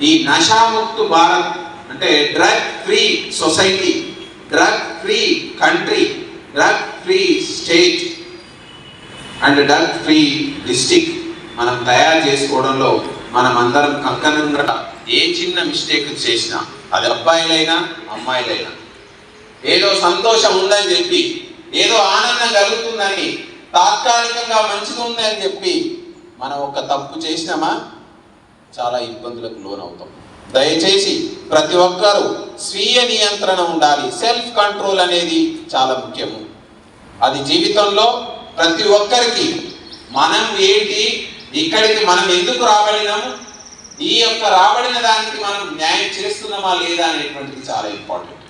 ఈ నషాముక్తు భారత్ అంటే drug free society drug free country drug free state and drug free district మనం తయారు చేసుకోవడంలో మనం అందరం కంకణంగా ఏ చిన్న మిస్టేక్ చేసినా అది అబ్బాయిలైనా అమ్మాయిలైనా. ఏదో సంతోషం ఉందని చెప్పి ఏదో ఆనందం కలుగుతుందని తాత్కాలికంగా మంచిగా ఉందని చెప్పి మనం ఒక తప్పు చేసినామా? చాలా ఇబ్బందులకు లోనవుతాం. దయచేసి ప్రతి ఒక్కరూ స్వీయ నియంత్రణ ఉండాలి. సెల్ఫ్ కంట్రోల్ అనేది చాలా ముఖ్యము. అది జీవితంలో ప్రతి ఒక్కరికి మనం ఏంటి ఇక్కడికి మనం ఎందుకు రాబడినాము ఈ యొక్క రాబడిన దానికి మనం న్యాయం చేస్తున్నామా లేదా అనేటువంటిది చాలా ఇంపార్టెంట్.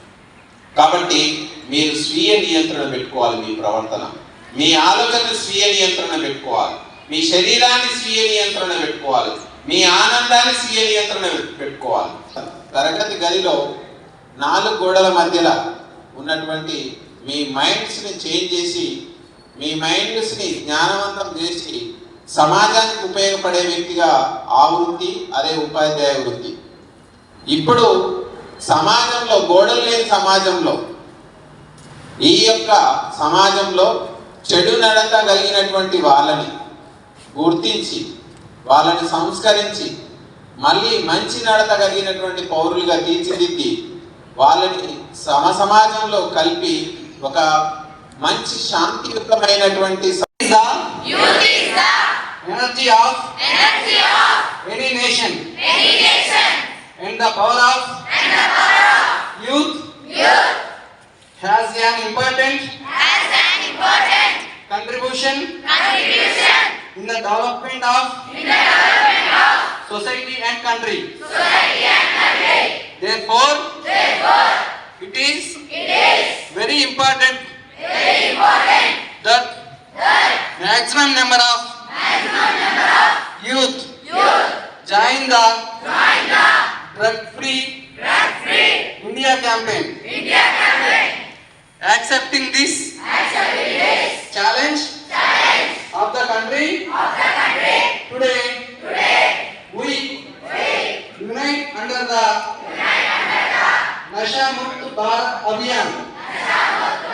కాబట్టి మీరు స్వీయ నియంత్రణ పెట్టుకోవాలి మీ ప్రవర్తన. మీ ఆలోచన స్వీయ నియంత్రణ పెట్టుకోవాలి. మీ శరీరాన్ని స్వీయ నియంత్రణ పెట్టుకోవాలి. మీ ఆనందాన్ని స్వీయ నియంత్రణ పెట్టుకోవాలి. తరగతి గదిలో నాలుగు గోడల మధ్యలో ఉన్నటువంటి మీ మైండ్స్ని చేంజ్ చేసి మీ మైండ్స్ని జ్ఞానవంతం చేసి సమాజానికి ఉపయోగపడే వ్యక్తిగా ఆ వృత్తి అదే ఉపాధ్యాయ వృత్తి. ఇప్పుడు సమాజంలో గోడలు లేని సమాజంలో ఈ యొక్క సమాజంలో చెడు నడత కలిగినటువంటి వాళ్ళని గుర్తించి వాళ్ళని సంస్కరించి మళ్ళీ మంచి నడత కలిగినటువంటి పౌరులుగా తీర్చిదిద్ది వాళ్ళని సమ సమాజంలో కలిపి ఒక మంచి శాంతియుక్తమైనటువంటి contribution in the development of in the development of society and country. society and country. Therefore, Therefore, it is it is very important very important that that maximum number of maximum number of youth youth join the join the drug-free drug-free India campaign. India campaign. Accepting this Accepting नशा मुक्त भारत अभियान